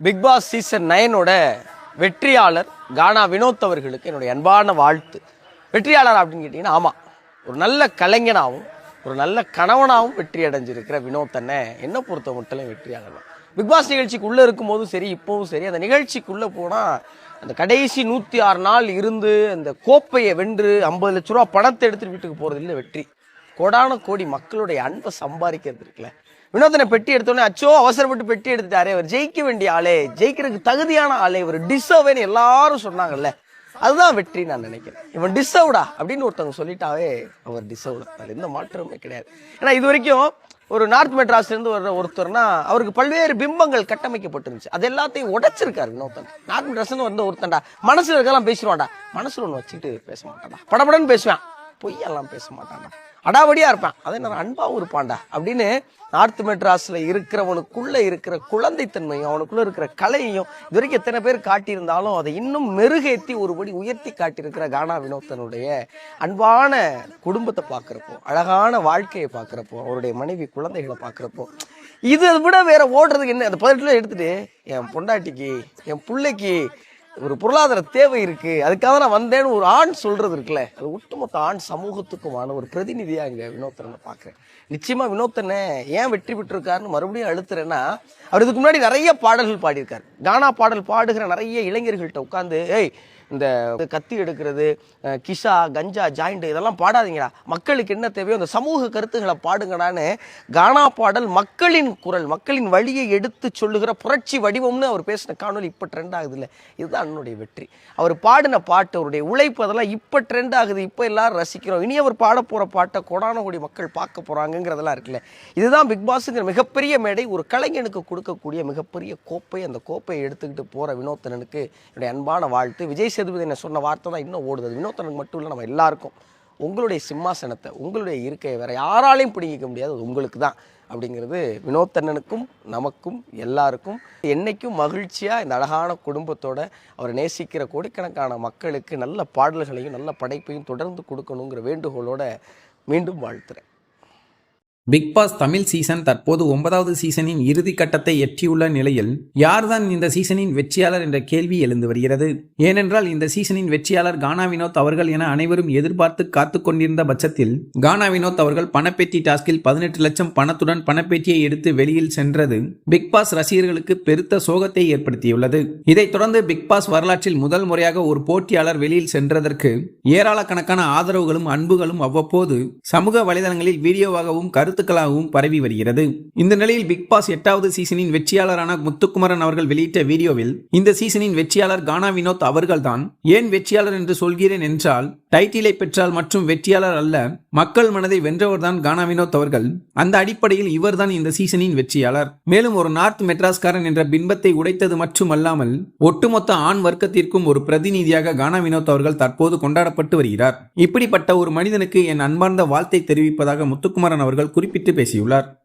Big Boss season நைனோட வெற்றியாளர் கானா வினோத் அவர்களுக்கு என்னுடைய அன்பான வாழ்த்து. வெற்றியாளர் அப்படின்னு கேட்டிங்கன்னா ஆமாம் ஒரு நல்ல கலைஞனாகவும் ஒரு நல்ல கணவனாகவும் வெற்றி அடைஞ்சிருக்கிற வினோத் அண்ணன் என்ன பொறுத்த மட்டும் வெற்றியாளர் தான். பிக் பாஸ் நிகழ்ச்சிக்குள்ளே இருக்கும்போதும் சரி இப்போவும் சரி அந்த நிகழ்ச்சிக்குள்ளே போனால் அந்த கடைசி நூற்றி ஆறு நாள் இருந்து அந்த கோப்பையை வென்று ஐம்பது லட்ச ரூபா பணத்தை எடுத்துட்டு வீட்டுக்கு போகிறது இல்லை வெற்றி. கோடான கோடி மக்களுடைய அன்பை சம்பாதிக்கிறது இருக்குல்ல. வினோதனை பெட்டி எடுத்தோடனே அச்சோ அவசரப்பட்டு பெட்டி எடுத்துட்டாரே அவர் ஜெயிக்க வேண்டிய ஆளே ஜெயிக்கிறதுக்கு தகுதியான ஆளே இவர் டிசர்வ்னு எல்லாரும் சொன்னாங்கல்ல. அதுதான் வெற்றி நான் நினைக்கிறேன். இவன் டிசர்வ்டா அப்படின்னு ஒருத்தவங்க சொல்லிட்டாவே அவர் டிசர்வ்டா. அது எந்த மாற்றமே கிடையாது. ஏன்னா இது வரைக்கும் ஒரு நார்த் மெட்ராஸ்லேருந்து வர்ற ஒருத்தர்னா அவருக்கு பல்வேறு பிம்பங்கள் கட்டமைக்கப்பட்டிருந்துச்சு. அது எல்லாத்தையும் உடைச்சிருக்காரு இன்னொருத்தன் நார்த் மெட்ராஸ்லேருந்து வந்து ஒருத்தன்டா மனசில் இருக்கலாம் பேசிடுவான்டா. மனசில் ஒன்று வச்சுக்கிட்டு பேச மாட்டான்டா. படபடன்னு பேசுவேன். பொய்யெல்லாம் பேச மாட்டான்டா. அடாவடியாக இருப்பான். அதே நேரம் அன்பாகவும் இருப்பான்டா. அப்படின்னு நார்த் மெட்ராஸில் இருக்கிறவனுக்குள்ளே இருக்கிற குழந்தைத்தன்மையும் அவனுக்குள்ளே இருக்கிற கலையையும் இது வரைக்கும் எத்தனை பேர் காட்டியிருந்தாலும் அதை இன்னும் மெருகேற்றி ஒருபடி உயர்த்தி காட்டியிருக்கிற கானா வினோத்தனுடைய அன்பான குடும்பத்தை பார்க்குறப்போ அழகான வாழ்க்கையை பார்க்குறப்போ அவருடைய மனைவி குழந்தைகளை பார்க்குறப்போ இதை விட வேற ஓடுறதுக்கு என்ன? அந்த பதினெட்டுல எடுத்துட்டு என் பொண்டாட்டிக்கு என் பிள்ளைக்கு ஒரு பொருளாதார தேவை இருக்கு. அதுக்காக நான் வந்தேன்னு ஒரு ஆண் சொல்றது இருக்குல்ல. அது ஒட்டுமொத்த ஆண் சமூகத்துக்குமான ஒரு பிரதிநிதியா இங்க வினோத்தனை பார்க்குறேன் நிச்சயமா வினோத்தனை ஏன் வெற்றி பெற்றிருக்காருன்னு மறுபடியும் அழுத்துறேன்னா அவர் இதுக்கு முன்னாடி நிறைய பாடல்கள் பாடியிருக்காரு. கானா பாடல் பாடுகிற நிறைய இளைஞர்கள்ட்ட உட்காந்து ஏய் இந்த கத்தி எடுக்கிறது கிஷா கஞ்சா ஜாயிண்ட் இதெல்லாம் பாடாதீங்கடா. மக்களுக்கு என்ன தேவையோ அந்த சமூக கருத்துக்களை பாடுங்கடான்னு கானா பாடல் மக்களின் குரல் மக்களின் வழியை எடுத்து சொல்லுகிற புரட்சி வடிவம்னு அவர் பேசின காணொலி இப்போ ட்ரெண்ட் ஆகுது இல்லை இதுதான் அண்ணனுடைய வெற்றி. அவர் பாடின பாட்டு அவருடைய உழைப்பு அதெல்லாம் இப்போ ட்ரெண்ட் ஆகுது. இப்போ எல்லாரும் ரசிக்கிறோம். இனி அவர் பாட போகிற பாட்டை கொடானகுடி மக்கள் பார்க்க போகிறாங்கிறதெல்லாம் இருக்குல்ல. இதுதான் பிக் பாஸுங்கிற மிகப்பெரிய மேடை. ஒரு கலைஞனுக்கு கொடுக்கக்கூடிய மிகப்பெரிய கோப்பை. அந்த கோப்பையை எடுத்துக்கிட்டு போகிற வினோத்தனனுக்கு என்னுடைய அன்பான வாழ்த்து. விஜய் சேதுபதி என்ன சொன்ன வார்த்தை தான் இன்னும் ஓடுது. அது வினோத்தனுக்கு மட்டும் இல்லை நம்ம எல்லாருக்கும். உங்களுடைய சிம்மாசனத்தை உங்களுடைய இருக்கையை வேறு யாராலையும் பிடிங்கிக்க முடியாது. அது உங்களுக்கு தான் அப்படிங்கிறது வினோத்தண்ணனுக்கும் நமக்கும் எல்லாருக்கும். என்னைக்கும் மகிழ்ச்சியாக இந்த அழகான குடும்பத்தோட அவரை நேசிக்கிற கோடிக்கணக்கான மக்களுக்கு நல்ல பாடல்களையும் நல்ல படைப்பையும் தொடர்ந்து கொடுக்கணுங்கிற வேண்டுகோளோட மீண்டும் வாழ்த்துறேன். பிக் பாஸ் தமிழ் சீசன் தற்போது ஒன்பதாவது சீசனின் இறுதி கட்டத்தை எட்டியுள்ள நிலையில் யார்தான் இந்த சீசனின் வெற்றியாளர் என்ற கேள்வி எழுந்து வருகிறது? ஏனென்றால் இந்த சீசனின் வெற்றியாளர் கானா வினோத் அவர்கள் என அனைவரும் எதிர்பார்த்து காத்து கொண்டிருந்த பட்சத்தில் கானா வினோத் அவர்கள் பணப்பேட்டி டாஸ்கில் பதினெட்டு லட்சம் பணத்துடன் பணப்பேட்டியை எடுத்து வெளியில் சென்றது பிக் பாஸ் ரசிகர்களுக்கு பெருத்த சோகத்தை ஏற்படுத்தியுள்ளது. இதைத் தொடர்ந்து பிக் பாஸ் வரலாற்றில் முதல் முறையாக ஒரு போட்டியாளர் வெளியில் சென்றதற்கு ஏராளக்கணக்கான ஆதரவுகளும் அன்புகளும் அவ்வப்போது சமூக வலைதளங்களில் வீடியோவாகவும் கருத்துக்களாகவும் பரவி வருகிறது. இந்த நிலையில் பிக் பாஸ் எட்டாவது சீசனின் வெற்றியாளரான முத்துக்குமரன் அவர்கள் வெளியிட்ட வீடியோவில் இந்த சீசனின் வெற்றியாளர் கானா வினோத் அவர்கள்தான் ஏன் வெற்றியாளர் என்று சொல்கிறேன் என்றால் டைட்டிலை பெற்றால் மற்றும் வெற்றியாளர் அல்ல மக்கள் மனதை வென்றவர்தான் கானா வினோத் அவர்கள் அந்த அடிப்படையில் இவர்தான் இந்த சீசனின் வெற்றியாளர். மேலும் ஒரு நார்த் மெட்ராஸ்காரன் என்ற பின்பத்தை உடைத்தது மட்டுமல்லாமல் ஒட்டுமொத்த ஆண் வர்க்கத்திற்கும் ஒரு பிரதிநிதியாக கானா வினோத் அவர்கள் தற்போது கொண்டாடப்பட்டு வருகிறார். இப்படிப்பட்ட ஒரு மனிதனுக்கு என் அன்பார்ந்த வாழ்த்தை தெரிவிப்பதாக முத்துக்குமரன் அவர்கள் குறிப்பிட்டு பேசியுள்ளார்.